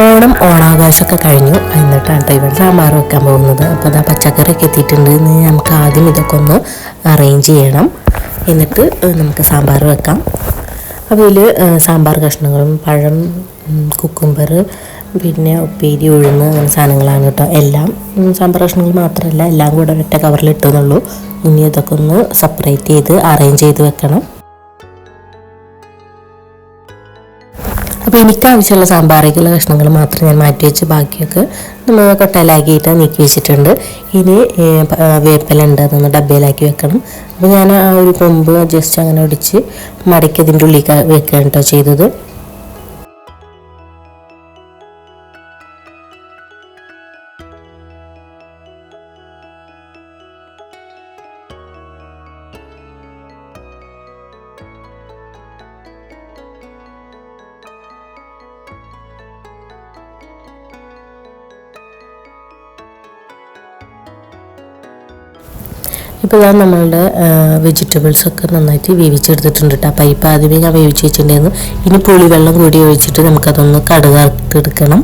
ഓണം ഓണാഘോഷമൊക്കെ കഴിഞ്ഞു. എന്നിട്ടാണ് ഇവിടെ സാമ്പാർ വെക്കാൻ പോകുന്നത്. അപ്പോൾ അതാ പച്ചക്കറിയൊക്കെ എത്തിയിട്ടുണ്ട്. ഇനി നമുക്ക് ആദ്യം ഇതൊക്കെ ഒന്ന് അറേഞ്ച് ചെയ്യണം. എന്നിട്ട് നമുക്ക് സാമ്പാർ വെക്കാം. അപ്പോൾ ഇതിൽ സാമ്പാർ കഷ്ണങ്ങളും പഴം കുക്കുംബർ പിന്നെ ഉപ്പേരി ഉഴുന്ന് അങ്ങനെ സാധനങ്ങളാണ് കേട്ടോ. എല്ലാം സാമ്പാർ കഷ്ണങ്ങൾ മാത്രമല്ല എല്ലാം കൂടെ ഒറ്റ കവറിൽ ഇട്ടെന്നുള്ളൂ ഇനി ഇതൊക്കെ ഒന്ന് സെപ്പറേറ്റ് ചെയ്ത് അറേഞ്ച് ചെയ്ത് വെക്കണം. അപ്പോൾ എനിക്ക് ആവശ്യമുള്ള സാമ്പാറേക്കുള്ള കഷ്ണങ്ങൾ മാത്രം ഞാൻ മാറ്റി വെച്ച് ബാക്കിയൊക്കെ നമ്മൾ കൊട്ടയിലാക്കിയിട്ട് നീക്കി വെച്ചിട്ടുണ്ട്. ഇനി വേപ്പലുണ്ട് അതൊന്ന് ഡബ്ബയിലാക്കി വെക്കണം. അപ്പോൾ ഞാൻ ആ ഒരു കൊമ്പ് ജസ്റ്റ് അങ്ങനെ ഒടിച്ച് മടക്കി അതിന്റെ ഉള്ളിൽ വെക്കുകയാണ് കേട്ടോ ചെയ്തത്. ഇപ്പോൾ ഞാൻ നമ്മളുടെ വെജിറ്റബിൾസ് ഒക്കെ നന്നായിട്ട് വേവിച്ചെടുത്തിട്ടുണ്ട് കേട്ടോ. അപ്പോൾ ഇപ്പം ആദ്യമേ ഞാൻ വേവിച്ച് വെച്ചിട്ടുണ്ടായിരുന്നു. ഇനി പുളിവെള്ളം കൂടി ഒഴിച്ചിട്ട് നമുക്കതൊന്ന് കടുകർത്തെടുക്കണം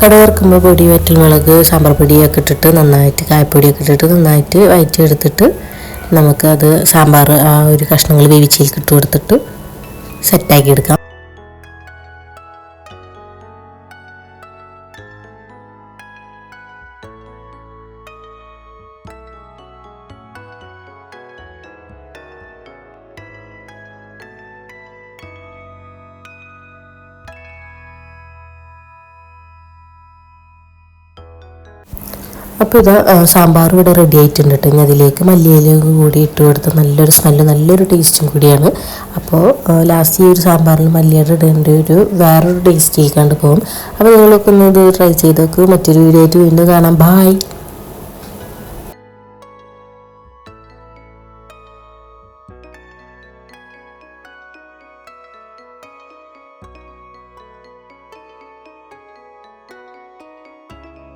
കടുകറക്കുമ്പോൾ പൊടി വറ്റൽമുളക് സാമ്പാർ പൊടിയൊക്കെ ഇട്ടിട്ട് നന്നായിട്ട് കായപ്പൊടിയൊക്കെ ഇട്ടിട്ട് നന്നായിട്ട് വയറ്റിയെടുത്തിട്ട് നമുക്കത് സാമ്പാർ ആ ഒരു കഷ്ണങ്ങൾ വേവിച്ചിലേക്ക് ഇട്ട് കൊടുത്തിട്ട് സെറ്റാക്കി എടുക്കാം. അപ്പോൾ ഇത് സാമ്പാർ ഇവിടെ റെഡി ആയിട്ടുണ്ട് കേട്ടോ ഇനി അതിലേക്ക് മല്ലിയിലും കൂടി ഇട്ട് കൊടുത്ത് നല്ലൊരു സ്മെല്ല് നല്ലൊരു ടേസ്റ്റും കൂടിയാണ്. അപ്പോൾ ലാസ്റ്റ് ഈ ഒരു സാമ്പാറിൽ മല്ലിയുടെ ഇടേണ്ട ഒരു വേറൊരു ടേസ്റ്റിലേക്കാണ്ട് കണ്ടു പോകും അപ്പോൾ നിങ്ങളൊക്കെ ഒന്ന് ഇത് ട്രൈ ചെയ്ത് നോക്ക്. മറ്റൊരു വീഡിയോ ആയിട്ട് വീണ്ടും കാണാം. ബായ്